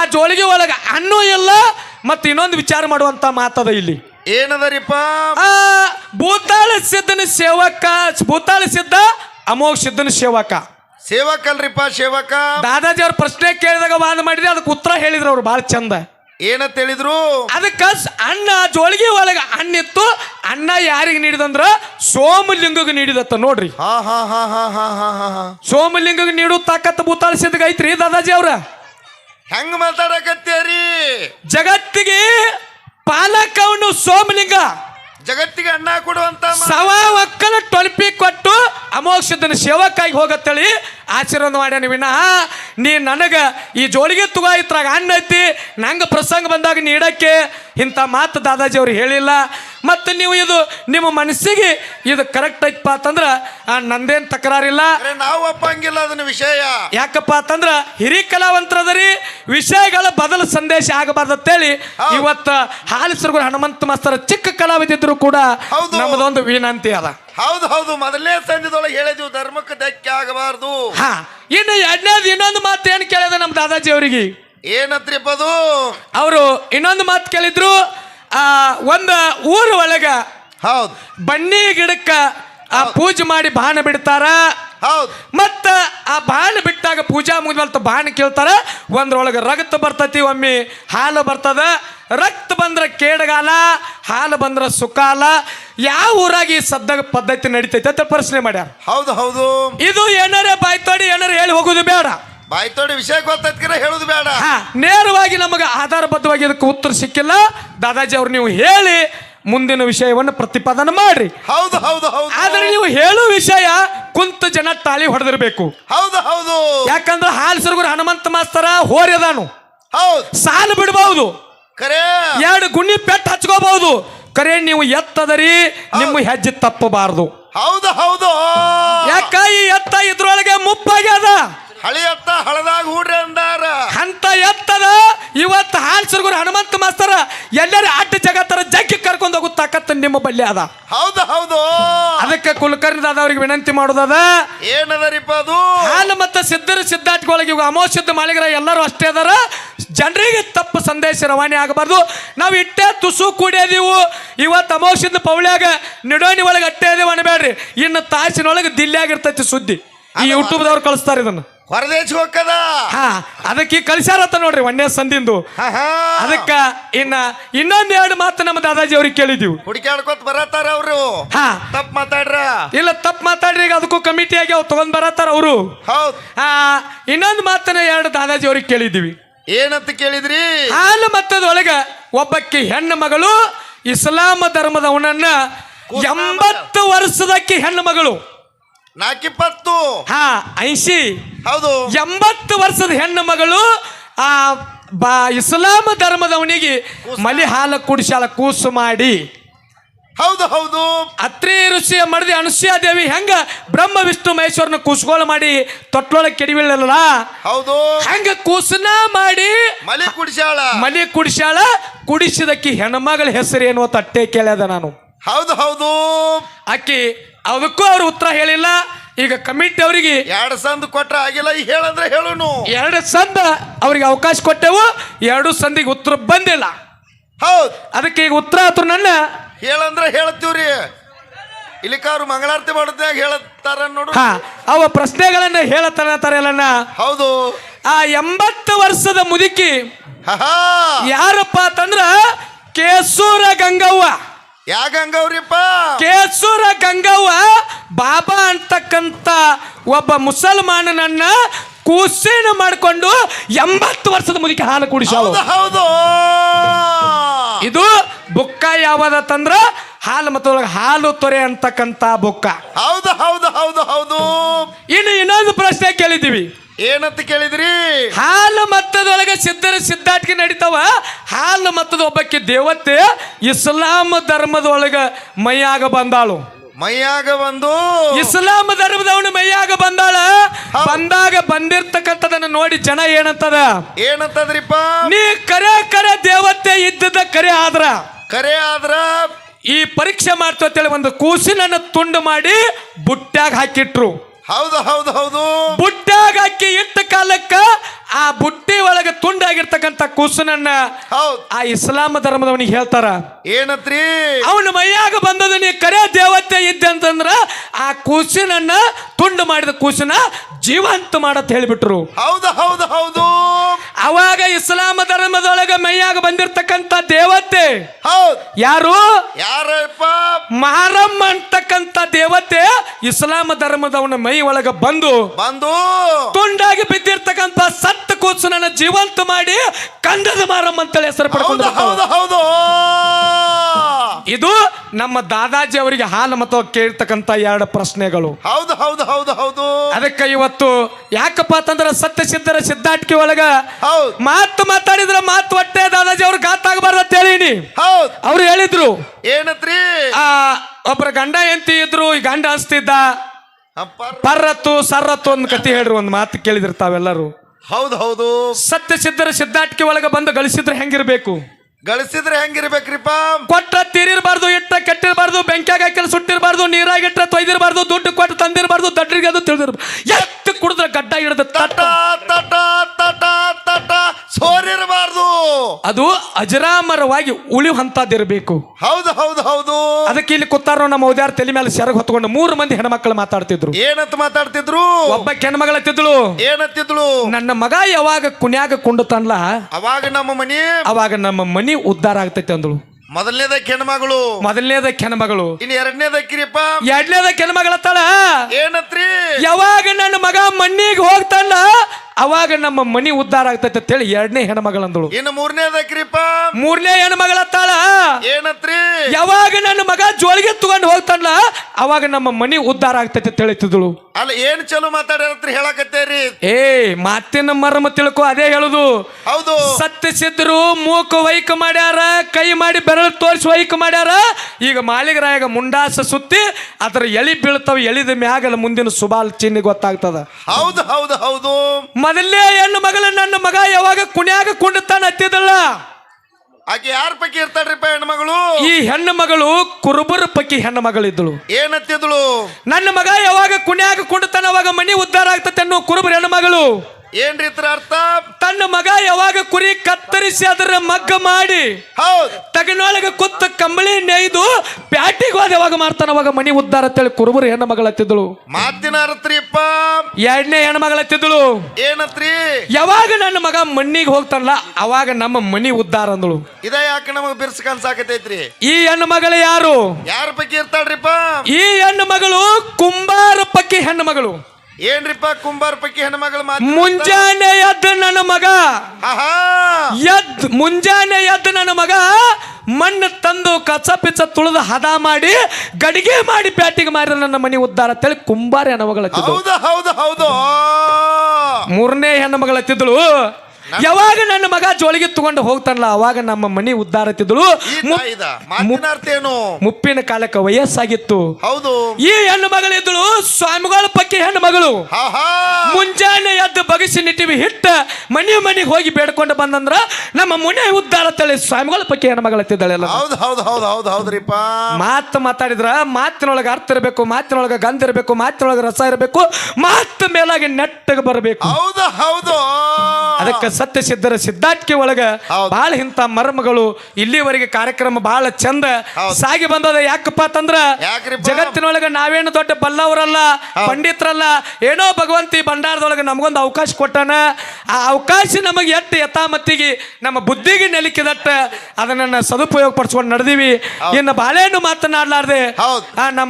ಆ ಜೋಳಿಗೆ ಒಳಗ ಹಣ್ಣು ಇಲ್ಲ ಮತ್ತೆ ಇನ್ನೊಂದು ವಿಚಾರ ಮಾಡುವಂತ ಮಾತದ ಇಲ್ಲಿ. ಏನದರಿಪ್ಪ? ಭೂತಾಳ ಸಿದ್ಧನ ಸೇವಕ ಭೂತಾಳ ಸಿದ್ಧ ಅಮೋಘ ಸಿದ್ಧನ ಸೇವಕ. ಸೇವಕ ಅಲ್ರಿಪ್ಪ ಸೇವಕ? ದಾದಾಜಿ ಅವ್ರ ಪ್ರಶ್ನೆ ಕೇಳಿದಾಗ ವಾದ ಮಾಡಿದ್ರೆ ಅದಕ್ಕೆ ಉತ್ತರ ಹೇಳಿದ್ರು ಅವ್ರು ಬಹಳ ಚಂದ. ಏನಂತ ಹೇಳಿದ್ರು ಅದಕ್ಕ ಅಣ್ಣ ಜೋಳಿಗೆ ಒಳಗ ಅಣ್ಣಿತ್ತು ಅಣ್ಣ ಯಾರಿಗೆ ನೀಡಿದಂದ್ರ ಸೋಮಲಿಂಗಗೆ ನೀಡಿದತ್ತ ನೋಡ್ರಿ. ಹಾ ಹಾ ಹಾ ಹಾ ಹಾ ಹಾ ಹಾ. ಸೋಮಲಿಂಗಗೆ ನೀಡುವ ತಾಕತ್ತ ಭೂತಾಳ ಸಿದ್ಧಗೈತ್ರಿ ದಾದಾಜಿ ಅವ್ರ? ಹೆಂಗ್ ಮಾತಾಡಕತ್ತೀರಿ ಜಗತ್ತಿಗೆ ಪಾಲಕವನು ಸೋಮಲಿಂಗ ಜಗತ್ತಿಗೆ ಅಣ್ಣ ಕೊಡುವಂತ ಸವ ಒಕ್ಕಲ ಟೊಲ್ಪಿ ಕೊಟ್ಟು ಅಮೋಕ್ಷದನ ಸೇವಕ್ಕಾಗಿ ಹೋಗತ್ತಳಿ. ಆಶೀರ್ವಾದ ಮಾಡ್ಯಾನ ವಿನಃ ನೀ ನನಗ ಈ ಜೋಳಿಗೆ ತುಗ ಇತ್ರಾಗ ಅಣ್ಣ ಐತಿ. ನಂಗೆ ಪ್ರಸಂಗ ಬಂದಾಗ ನೀಡಕ್ಕೆ ಇಂಥ ಮಾತು ದಾದಾಜಿ ಅವ್ರು ಹೇಳಿಲ್ಲ. ಮತ್ತು ನೀವು ಇದು ನಿಮ್ಮ ಮನಸ್ಸಿಗೆ ಇದು ಕರೆಕ್ಟ್ ಐತಪ್ಪ ಅಂತಂದ್ರ ಆ, ನಂದೇನ್ ತಕರಾರಿಲ್ಲ. ಅರೆ ನಾವು ಒಪ್ಪಂಗಿಲ್ಲ ಅದನ್ನ ವಿಷಯ. ಯಾಕಪ್ಪ ಅಂತಂದ್ರ ಹಿರಿ ಕಲಾವಂತರದರಿ ವಿಷಯಗಳ ಬದಲ ಸಂದೇಶ ಆಗಬಾರ್ದು ಅಂತೇಳಿ. ಇವತ್ತ ಹಾಲಿಸರ್ಗು ಹನುಮಂತ ಮಾಸ್ತರ ಚಿಕ್ಕ ಕಲಾವಿದಿದ್ರು ಕೂಡ ಹೌದು. ನಮ್ಮದೊಂದು ವಿನಂತಿ ಅದ. ಹೌದು ಹೌದು. ಮೊದಲನೇ ಸಂಜೆದೊಳಗೆ ಹೇಳಿದ್ವು ಧರ್ಮಕ್ಕೆ ಧಕ್ಕೆ ಆಗಬಾರ್ದು. ಹಾ ಇನ್ನು ಎರಡನೇದು ಇನ್ನೊಂದು ಮಾತು ಏನು ಕೇಳಿದೆ ನಮ್ಮ ದಾದಾಜಿ ಅವರಿಗೆ? ಏನತ್ರಿಪ್ಪ ಅದು ಅವರು ಇನ್ನೊಂದು ಮಾತು ಕೇಳಿದ್ರು ಆ ಒಂದ ಊರ ಒಳಗ ಹೌದು. ಬನ್ನಿ ಗಿಡಕ್ಕ ಆ ಪೂಜೆ ಮಾಡಿ ಬಾಣ ಬಿಡ್ತಾರ. ಹೌದು. ಮತ್ತ ಆ ಬಾಣ ಬಿಟ್ಟಾಗ ಪೂಜಾ ಮುಗಿದ ಬಾಣ ಕೇಳ್ತಾರ. ಒಂದ್ರೊಳಗ ರಕ್ತ ಬರ್ತತಿ ಒಮ್ಮೆ ಹಾಲು ಬರ್ತದ. ರಕ್ತ ಬಂದ್ರ ಕೇಡಗಾಲ ಹಾಲು ಬಂದ್ರ ಸುಕಾಲ. ಯಾವ ಊರಾಗಿ ಈ ಸದ್ದ ಪದ್ಧತಿ ನಡೀತೈತೆ ಅಂತ ಪ್ರಶ್ನೆ ಮಾಡ್ಯಾರ. ಹೌದು ಹೌದು. ಇದು ಏನಾರೇ ಬಾಯ್ತೋಡಿ ಏನಾರ ಹೇಳಿ ಹೋಗುದು ಬೇಡ. ಬಾಯ್ ತೋಡಿ ವಿಷಯ ಗೊತ್ತೈತ್ಕಿರ ಹೇಳುದು ಬೇಡ. ಹಾ ನೇರವಾಗಿ ನಮಗೆ ಆಧಾರಬದ್ಧವಾಗಿ ಇದಕ್ಕೆ ಉತ್ತರ ಸಿಕ್ಕಿಲ್ಲ. ದಾದಾಜಿ ಅವ್ರು ನೀವು ಹೇಳಿ ಮುಂದಿನ ವಿಷಯವನ್ನು ಪ್ರತಿಪಾದನೆ ಮಾಡ್ರಿ. ಹೌದು ಹೌದು ಹೌದು. ಆದ್ರೆ ನೀವು ಹೇಳೋ ವಿಷಯ ಕುಂತ ಜನ ತಾಳಿ ಹೊಡೆದಿರ್ಬೇಕು. ಹೌದು ಹೌದು. ಯಾಕಂದ್ರೆ ಹಾಲ್ ಸರ್ಗುರು ಹನುಮಂತ ಮಾಸ್ತರ ಹೋರ್ಯದಾನು ಹೌದು. ಸಾಲು ಬಿಡಬಹುದು ಕರೆ. ಎರಡು ಗುಣಿ ಪೆಟ್ಟು ಹಚ್ಕೋಬಹುದು ಕರೆ ನೀವು ಎತ್ತದರಿ ನಿಮ್ಮ ಹೆಜ್ಜೆ ತಪ್ಪಬಾರದು. ಹೌದು ಹೌದು. ಯಾಕ ಈ ಎತ್ತ ಇದ್ರೊಳಗೆ ಮುಪ್ಪಾಗ್ಯದ? ಹಳಿ ಅತ್ತ ಹಳದಾಗ ಹೂಡ್ರಿ ಅಂದಾರ. ಅಂತ ಎತ್ತದ ಇವತ್ತು ಹಾಲ್ ಗುರು ಹನುಮಂತ ಮಾಸ್ತರ ಎಲ್ಲರ ಅಡ್ಡ ಜಗತ್ತರ ಜಗ್ಗಿ ಕರ್ಕೊಂಡು ಹೋಗು ತಾಕತ್ತು ನಿಮ್ಮ ಬಲ್ಯ ಅದ. ಹೌದು ಹೌದು. ಅದಕ್ಕೆ ಕುಲಕರ್ಣಿ ದಾದ ಅವ್ರಿಗೆ ವಿನಂತಿ ಮಾಡೋದದ. ಏನದರಿಪ್ಪ ಅದು? ಹಾಲು ಮತ್ತು ಸಿದ್ಧರ ಸಿದ್ಧಾರ್ಥಗಳಿಗೆ ಇವಾಗ ಅಮೋಸಿದ್ಧ ಮಾಲಿಗರ ಎಲ್ಲರೂ ಅಷ್ಟೇ ಅದಾರ. ಜನರಿಗೆ ತಪ್ಪು ಸಂದೇಶ ರವಾನೆ ಆಗಬಾರ್ದು. ನಾವು ಇಟ್ಟೇ ತುಸು ಕೂಡಿಯದೀವು ಇವತ್ತು ಅಮೋಸಿದ್ಧ ಪೌಳ್ಯಾಗ ನಿಡೋಣಿ ಒಳಗೆ ಅಟ್ಟೆ ಅದೇ ಅನ್ಬೇಡ್ರಿ. ಇನ್ನು ತಾಸಿನೊಳಗೆ ದಿಲ್ಲಿಯಾಗಿರ್ತೈತಿ ಸುದ್ದಿ. ಈ ಯೂಟ್ಯೂಬ್ದವ್ರು ಕಳಿಸ್ತಾರೆ ಇದನ್ನು. ಹೊರದೇಶ ಹೋಗದ ಹಾ ಅದಕ್ಕೆ ಕಳಿಸ್ಯಾರತ್ತ ನೋಡ್ರಿ ಒಂದೇ ಸಂದಿಂದು. ಅದಕ್ಕ ಇನ್ನ ಇನ್ನೊಂದ್ ಎರಡು ಮಾತು ನಮ್ಮ ದಾದಾಜಿ ಅವ್ರಿಗೆ ಕೇಳಿದೀವಿ. ಹುಡುಕ್ಯಾಡ್ಕೊತ ಬರತ್ತಾರ ಅವರು? ಹಾ. ತಪ್ಪ ಮಾತಾಡ್ರ? ಇಲ್ಲ ತಪ್ಪು ಮಾತಾಡ್ರಿ ಈಗ ಅದಕ್ಕೂ ಕಮಿಟಿ ಆಗಿ ಅವ್ರು ತಗೊಂಡ್ ಬರತ್ತಾರ ಅವರು. ಹೌದು. ಇನ್ನೊಂದು ಮಾತನ್ನ ಎರಡು ದಾದಾಜಿ ಅವ್ರಿಗೆ ಕೇಳಿದ್ದೀವಿ ಏನಂತ ಕೇಳಿದ್ರಿ? ಹಾಲು ಮತ್ತದೊಳಗ ಒಬ್ಬಕ್ಕೆ ಹೆಣ್ಣು ಮಗಳು ಇಸ್ಲಾಂ ಧರ್ಮದವನನ್ನ ಎಂಬತ್ತು ವರ್ಷದಕ್ಕೆ ಹೆಣ್ಣು ಮಗಳು. ನಾಕಿಪ್ಪತ್ತು ಹಾ ಐಸಿ ಹೌದು. ಎಂಬತ್ತು ವರ್ಷದ ಹೆಣ್ಣು ಮಗಳು ಆ ಬಾ ಇಸ್ಲಾಂ ಧರ್ಮದವನಿಗೆ ಮಲಿ ಹಾಲ ಕುಡಿಸಾಲ ಕೂಸು ಮಾಡಿ. ಹೌದು ಹೌದು. ಅತ್ರಿ ಋಷಿಯ ಮಡದಿ ಅನುಸೂಯ ದೇವಿ ಹೆಂಗ ಬ್ರಹ್ಮ ವಿಷ್ಣು ಮಹೇಶ್ವರನ ಕೂಸ್ಗೋಳ ಮಾಡಿ ತೊಟ್ಲೊಳಗೆ ಕೆಡಿವಿಲ್ಲಲ್ಲ? ಹೌದು. ಹೆಂಗ ಕೂಸನ ಮಾಡಿ ಮಲಿ ಕುಡಿಸಾಳ. ಮಲಿ ಕುಡಿಸಾಳ? ಹೆಣ್ಣು ಹೆಣ್ಮಗಳ ಹೆಸರು ಏನು ತಟ್ಟೆ ಕೇಳ್ಯದ ನಾನು. ಹೌದು ಹೌದು. ಆಕಿ ಅದಕ್ಕೂ ಅವ್ರು ಉತ್ತರ ಹೇಳಿಲ್ಲ. ಈಗ ಕಮಿಟಿ ಅವರಿಗೆ ಎರಡು ಸಂದ್ ಕೊಟ್ರ ಆಗಿಲ್ಲ ಈಗ ಹೇಳಂದ್ರೆ ಹೇಳುನು. ಎರಡು ಸಂದ ಅವ್ರಿಗೆ ಅವಕಾಶ ಕೊಟ್ಟೆವು ಎರಡು ಸಂದಿಗೆ ಉತ್ತರ ಬಂದಿಲ್ಲ. ಹೌದ್. ಅದಕ್ಕೆ ಈಗ ಉತ್ತರ ಆತು ನನ್ನ. ಹೇಳಂದ್ರೆ ಹೇಳ್ತೀವ್ರಿ ಇಲ್ಲಿಕ ಅವ್ರು ಮಂಗಳಾರತಿ ಮಾಡೋದ್ನಾಗ ಹೇಳತ್ತಾರ ನೋಡು. ಹಾ ಅವ ಪ್ರಶ್ನೆಗಳನ್ನ ಹೇಳತ್ತನತಾರಲ್ಲಣ್ಣ ಹೌದು. ಆ ಎಂಬತ್ತು ವರ್ಷದ ಮುದುಕಿ ಯಾರಪ್ಪ ಅಂತಂದ್ರ ಕೇಸೂರ ಗಂಗವ್ವ. ಯಾಗಂಗವ್ರಿಪ್ಪ ಕೇಸೂರ ಗಂಗವ್ವ ಬಾಬಾ ಅಂತಕ್ಕಂತ ಒಬ್ಬ ಮುಸಲ್ಮಾನನನ್ನ ಕೂಸಿನ ಮಾಡಿಕೊಂಡು ಎಂಬತ್ತು ವರ್ಷದ ಮುದುಕಿ ಹಾಲು ಕುಡಿಸ ಹೌದು ಹೌದು. ಇದು ಬುಕ್ಕ ಯಾವದತ್ತಂದ್ರ ಹಾಲು ಮತ್ತು ಹಾಲು ತೊರೆ ಅಂತಕ್ಕಂತ ಬುಕ್ಕ. ಹೌದು ಹೌದು ಹೌದು ಹೌದು. ಇನ್ನು ಇನ್ನೊಂದು ಪ್ರಶ್ನೆ ಕೇಳಿದ್ದೀವಿ. ಏನಂತ ಕೇಳಿದ್ರಿ? ಹಾಲು ಮತ್ತದೊಳಗೆ ಸಿದ್ಧರ ಸಿದ್ಧಾಟಿಕೆ ನಡೀತಾವ? ಹಾಲು ಮತ್ತದ ಒಬ್ಬಕ್ಕೆ ದೇವತೆ ಇಸ್ಲಾಂ ಧರ್ಮದೊಳಗ ಮೈಯಾಗ ಬಂದಾಳು. ಮೈಯಾಗ ಬಂದು ಇಸ್ಲಾಂ ಧರ್ಮದವನು ಮೈಯಾಗ ಬಂದಾಳ. ಬಂದಾಗ ಬಂದಿರ್ತಕ್ಕಂಥದನ್ನ ನೋಡಿ ಜನ ಏನಂತದ? ಏನಂತದ್ರಿಪ್ಪ? ನೀ ಕರೆ ಕರೆ ದೇವತೆ ಇದ್ದದ ಕರೆ ಆದ್ರ. ಕರೆ ಆದ್ರ? ಈ ಪರೀಕ್ಷೆ ಮಾಡ್ತೇಳಿ ಒಂದು ಕೂಸಿನನ್ನ ತುಂಡು ಮಾಡಿ ಬುಟ್ಟ್ಯಾಗ ಹಾಕಿಟ್ರು. ಹೌದು ಹೌದು ಹೌದು. ಬುಟ್ಟ್ಯಾಗ ಹಾಕಿ ಇಟ್ಟ ಕಾಲಕ್ಕ ಆ ಬುಟ್ಟಿ ಒಳಗೆ ತುಂಡಾಗಿರ್ತಕ್ಕಂತ ತುಂಡಾಗಿರ್ತಕ್ಕಂಥ ಕೂಸನನ್ನ ಹೌದು. ಆ ಇಸ್ಲಾಂ ಧರ್ಮದವನಿಗೆ ಹೇಳ್ತಾರ. ಏನತ್ರಿ? ಅವನ ಮೈಯಾಗ ಬಂದದ ನೀ ಕರೆ ದೇವತೆ ಇದ್ದೆ ಅಂತಂದ್ರ ಆ ಕೂಸಿನನ್ನ ತುಂಡು ಮಾಡಿದ ಕೂಸಿನ ಜೀವಂತ ಮಾಡತ್ ಹೇಳಿಬಿಟ್ರು. ಹೌದು ಹೌದು ಹೌದು. ಅವಾಗ ಇಸ್ಲಾಂ ಧರ್ಮದೊಳಗ ಮೈಯಾಗ ಬಂದಿರತಕ್ಕಂತ ದೇವತೆ. ಹೌದ್. ಯಾರು? ಯಾರಪ್ಪ? ಮಹಾರಮ್ ಅಂತಕ್ಕಂತ ದೇವತೆ ಇಸ್ಲಾಂ ಧರ್ಮದವನ ಮೈ ಒಳಗ ಬಂದು ಬಂದು ತುಂಡಾಗಿ ಬಿದ್ದಿರ್ತಕ್ಕಂತ ಸತ್ತ ಕೂಸನನ್ನ ಜೀವಂತ ಮಾಡಿ ಕಂದದ ಮಾರಮ್ಮ ಅಂತೇಳಿ ಹೆಸರು ಪಡ್ಕೊಂಡು ಹೌದು ಹೌದು. ಇದು ನಮ್ಮ ದಾದಾಜಿ ಅವರಿಗೆ ಹಾಲು ಮತ್ತು ಕೇಳ್ತಕ್ಕಂತ ಎರಡು ಪ್ರಶ್ನೆಗಳು. ಹೌದು ಹೌದು ಹೌದು ಹೌದು. ಅದಕ್ಕೆ ಇವತ್ತು ಯಾಕಪ್ಪ ಅಂತಂದ್ರೆ ಸತ್ಯ ಸಿದ್ಧರ ಸಿದ್ಧಾಟಿಕೆ ಒಳಗ ಹೌದು. ಮಾತು ಮಾತಾಡಿದ್ರೆ ಮಾತು ಒಟ್ಟೆ ದಾದಾಜಿ ಅವ್ರು ಗಾತಾಗಬಾರ್ದು ಅಂತ ಹೇಳಿನಿ. ಹೌದು. ಅವ್ರು ಹೇಳಿದ್ರು. ಏನತ್ರಿ? ಆ ಒಬ್ಬರ ಗಂಡ ಎಂತಿ ಇದ್ರು ಈ ಗಂಡ ಅನ್ಸ್ತಿದ್ದ. ಪರ್ರತ್ತು ಸರ್ರತ್ತು ಒಂದು ಕತಿ ಹೇಳ್ರಿ ಒಂದು ಮಾತು ಕೇಳಿದಿರ್ತಾವೆಲ್ಲರೂ. ಹೌದು ಹೌದು. ಸತ್ಯ ಸಿದ್ಧರ ಸಿದ್ಧಾಟಿಕೆ ಒಳಗ ಬಂದು ಗಳಿಸಿದ್ರೆ ಹೆಂಗಿರ್ಬೇಕು? ಗಳಿಸಿದ್ರೆ ಹೆಂಗಿರ್ಬೇಕ್ರಿಪ್ಪ? ಕೊಟ್ಟ ತೀರಿರಬಾರ್ದು ಇಟ್ಟ ಕೆಟ್ಟಿರ್ಬಾರ್ದು ಬೆಂಕಿಯಾಗ ಹಾಕಿ ಸುಟ್ಟಿರಬಾರ್ದು ನೀರಾಗಿಟ್ಟ ತೊಯ್ದಿರ್ಬಾರ್ದು ದುಡ್ಡು ಕೊಟ್ಟು ತಂದಿರ್ಬಾರ್ದು ದಡ್ರಿಗೆ ಅದು ತಿಳಿದಿರ್ಬಾರ್ದು ಎತ್ತು ಕುಡಿದ್ರೆ ಗಡ್ಡ ಹಿಡಿದು ತಟ ತಟ ತಟ ತಟ ಸೋರಿರಬಾರ್ದು. ಅದು ಅಜರಾಮರವಾಗಿ ಉಳಿಯುವಂತದ್ದಿರಬೇಕು ಹೌದು ಹೌದು ಹೌದು. ಅದಕ್ಕೆ ಇಲ್ಲಿ ಕೂತಾರೋ ನಮ್ಮ ಉದ್ಯಾರ ತಲೆ ಮೇಲೆ ಸೆರಗ್ ಹೊತ್ಕೊಂಡು ಮೂರು ಮಂದಿ ಹೆಣ್ಮಕ್ಳು ಮಾತಾಡ್ತಿದ್ರು. ಏನಂತ ಮಾತಾಡ್ತಿದ್ರು? ಒಬ್ಬ ಹೆಣ್ಮಗಳತ್ತಿದ್ಳು ಏನತ್ತಿದ್ಳು ನನ್ನ ಮಗ ಯಾವಾಗ ಕುನ್ಯಾಗ ಕುಂಡುತ್ತಾನಲ್ಲ ಅವಾಗ ನಮ್ಮ ಮನಿ ಅವಾಗ ನಮ್ಮ ಮನಿ ಉದ್ಧಾರ ಆಗ್ತೈತೆ ಅಂದಳು. ಮೊದಲನೇದಕ್ಕೆ ಹೆಣ್ಮಗಳು ಮೊದಲನೇದ ಹೆಣ್ಮಗಳು ಇನ್ನು ಎರಡನೇದಕ್ಕಿರಿಪ್ಪ ಎರಡನೇದ ಹೆಣ್ಮಗಳತ್ತಾಳ ಏನತ್ರಿ? ಯಾವಾಗ ನನ್ನ ಮಗ ಮಣ್ಣಿಗೆ ಹೋಗ್ತಾನ ಅವಾಗ ನಮ್ಮ ಮನಿ ಉದ್ಧಾರ ಆಗ್ತೈತೆ ಅಂತೇಳಿ ಎರಡನೇ ಹೆಣ್ಮಗಳಂದಳು. ಇನ್ನು ಮೂರನೇದಕ್ಕಿರಿಪ್ಪ ಮೂರನೇ ಹೆಣ್ಮಗಳತ್ತಾಳ? ಏನತ್ರಿ? ಯಾವಾಗ ನನ್ನ ಮಗ ಜೋಳಿಗೆ ತಗೊಂಡು ಹೋಗ್ತಾನ ಅವಾಗ ನಮ್ಮ ಮನಿ ಉದ್ಧಾರ ಆಗ್ತೈತೆ ಅಂತ ಹೇಳ್ತಿದ್ಳು ಅಲ್ಲ ಏನ್ ಚಲೋ ಮಾತಾಡ್ಯಾರತ್ರಿ ಹೇಳಕತ್ತೇರಿ? ಏ ಮಾತಿನ ಮರ್ಮ ತಿಳ್ಕೊ ಅದೇ ಹೇಳುದು. ಹೌದು. ಸತ್ಯ ಸಿದ್ಧರು ಮೂಕ ವೈಕ ಮಾಡ್ಯಾರ ಕೈ ಮಾಡಿ ಬೆರಳು ತೋರಿಸಿ ವೈಕ ಮಾಡ್ಯಾರ. ಈಗ ಮಾಳಿಗರಾಯಗ ಮುಂಡಾಸ ಸುತ್ತಿ ಅದ್ರ ಎಳಿ ಬೀಳ್ತಾವ ಎಳಿದ ಮ್ಯಾಗ ಮುಂದಿನ ಸುಬಾಲ್ ಚಿನ್ನಿ ಗೊತ್ತಾಗ್ತದ. ಹೌದು ಹೌದು ಹೌದು. ಮೊದಲೇ ಹೆಣ್ಣು ಮಗಳ ನನ್ನ ಮಗ ಯಾವಾಗ ಕುಣ್ಯಾಗ ಕುಂಡತಾನ ಹತ್ತಿದಲ್ಲ ಆಕೆ ಯಾರ ಪೈಕಿ ಇರ್ತಾಳ್ರಿಪ್ಪ ಹೆಣ್ಮಗಳು? ಈ ಹೆಣ್ಣು ಮಗಳು ಕುರುಬರ ಪಕ್ಕಿ ಹೆಣ್ಣು ಮಗಳಿದ್ದಳು ಏನತ್ತಿದ್ಳು ನನ್ನ ಮಗ ಯಾವಾಗ ಕುಣ್ಯಾಗ ಕುಂಡತಾನ ಅವಾಗ ಮನಿ ಉದ್ಧಾರ ಆಗ್ತತೆ ಅನ್ನೋ ಕುರುಬರ ಹೆಣ್ಣು ಮಗಳು ಏನ್ರಿ ಇದ್ರ ಅರ್ಥ? ತನ್ನ ಮಗ ಯಾವಾಗ ಕುರಿ ಕತ್ತರಿಸಿ ಅದರ ಮಗ್ಗ ಮಾಡಿ ಹೌದು. ತಗನೊಳಗ ಕುತ್ತ ಕಂಬಳಿ ನೇಯ್ದು ಪ್ಯಾಟಿಗೆ ಹೋದ ಯಾವಾಗ ಮಾಡ್ತಾನ ಅವಾಗ ಮನಿ ಉದ್ಧಾರ ಅಂತೇಳಿ ಕುರುಬರು ಹೆಣ್ಣು ಮಗಳತ್ತಿದ್ದಳು ಮಾತಿನ ಅರ್ಥರಿಪ್ಪ ಎರಡನೇ ಹೆಣ್ಣು ಮಗಳತ್ತಿದ್ದಳು ಏನತ್ರಿ? ಯಾವಾಗ ನನ್ನ ಮಗ ಮಣ್ಣಿಗೆ ಹೋಗ್ತಾನಲ್ಲ ಅವಾಗ ನಮ್ಮ ಮನಿ ಉದ್ದಾರ ಅಂದಳು. ಇದ ಯಾಕೆ ನಮಗ್ ಬಿರ್ಸ್ ಕನ್ಸಾಕತೈತ್ರಿ ಈ ಹೆಣ್ಣು ಮಗಳು ಯಾರು? ಯಾರ ಬಗ್ಗೆ ಇರ್ತಾಳ್ರಿಪ್ಪ? ಈ ಹೆಣ್ಣು ಮಗಳು ಕುಂಬಾರ ಪಕ್ಕಿ ಹೆಣ್ಣು ಮಗಳು. ಏನ್ರಿಪ್ಪ ಕುಂಬಾರ ಪಕ್ಕಿ ಹೆಣ್ಮಗಳು ಮಾತು ಮುಂಜಾನೆ ಎದ್ದ ನನ್ನ ಮಗ. ಎದ್ ಮುಂಜಾನೆ ಎದ್ದ ನನ್ನ ಮಗ ಮಣ್ಣು ತಂದು ಕಚ್ಚ ಪಿಚ್ಚ ತುಳಿದು ಹದ ಮಾಡಿ ಗಡಿಗೆ ಮಾಡಿ ಪ್ಯಾಟಿಗೆ ಮಾರಿದ ನನ್ನ ಮನೆ ಉದ್ದಾರ ಅಂತೇಳಿ ಕುಂಬಾರ ಹೆಣ್ಮಗಳ ಹೌದು ಹೌದು ಹೌದು. ಮೂರನೇ ಹೆಣ್ಮಗಳ ಮಗಳತ್ತಿದ್ದಳು ಯಾವಾಗ ನನ್ನ ಮಗ ಜೋಳಿಗೆ ತಗೊಂಡು ಹೋಗ್ತಾನಲ್ಲ ಅವಾಗ ನಮ್ಮ ಮನೆ ಉದ್ದಾರ ಹತ್ತಿದ್ದಳು ಇದ ಇದ ಮಾತಿನ ಅರ್ಥ ಏನು? ಮುಪ್ಪಿನ ಕಾಲಕ್ಕೆ ವಯಸ್ಸಾಗಿತ್ತು. ಹೌದು. ಈ ಹೆಣ್ಣು ಮಗಳಿದ್ದಳು ಸ್ವಾಮಿಗಳ ಪಕ್ಕಿ ಹೆಣ್ಣು ಮಗಳು. ಮುಂಜಾನೆ ಎದ್ದು ಬಗಸಿ ನಿಟ್ಟಿವಿ ಹಿಟ್ಟ ಮನೆ ಮನೆಗೆ ಹೋಗಿ ಬೇಡ್ಕೊಂಡು ಬಂದಂದ್ರ ನಮ್ಮ ಮುನೆ ಉದ್ದಾರ ತಳಿ ಸ್ವಾಮಿಗಳ ಪಕ್ಕಿ ಹೆಣ್ಣು ಮಗಳತ್ತಿದ್ದಾಳೆಲ್ಲ ಹೌದು ಹೌದು ಹೌದು ಹೌದು ಹೌದ್ರಿಪ್ಪ. ಮಾತು ಮಾತಾಡಿದ್ರ ಮಾತಿನೊಳಗೆ ಅರ್ಥ ಇರಬೇಕು ಮಾತಿನೊಳಗೆ ಗಂಧ ಇರಬೇಕು ಮಾತಿನೊಳಗೆ ರಸ ಇರಬೇಕು ಮಾತು ಮೇಲಾಗಿ ನೆಟ್ಟಗೆ ಬರಬೇಕು. ಹೌದು ಹೌದು. ಅದಕ್ಕೆ ಸತ್ಯ ಸಿದ್ಧರ ಸಿದ್ಧಾಟಿಕೆ ಒಳಗ. ಬಹಳ ಇಂತ ಮರ್ಮಗಳು ಇಲ್ಲಿವರೆಗೆ ಕಾರ್ಯಕ್ರಮ ಬಹಳ ಚಂದ ಸಾಗಿ ಬಂದದ. ಯಾಕಪ್ಪ ಅಂತಂದ್ರ? ಜಗತ್ತಿನೊಳಗ ನಾವೇನು ದೊಡ್ಡ ಬಲ್ಲವರಲ್ಲ ಪಂಡಿತರಲ್ಲ ಏನೋ ಭಗವಂತಿ ಭಂಡಾರದೊಳಗೆ ನಮಗೊಂದು ಅವಕಾಶ ಕೊಟ್ಟಾನ. ಆ ಅವಕಾಶ ನಮಗೆ ಎಟ್ಟು ಯಥಾಮತ್ತಿಗೆ ನಮ್ಮ ಬುದ್ಧಿಗೆ ನೆಲಿಕಿದಟ್ಟ ಅದನ್ನ ಸದುಪಯೋಗ ಪಡಿಸ್ಕೊಂಡು ನಡೆದಿವಿ ಇನ್ನು ಬಾಳೆಹಣ್ಣು ಮಾತನಾಡ್ಲಾರ್ದೆ. ನಮ್ಮ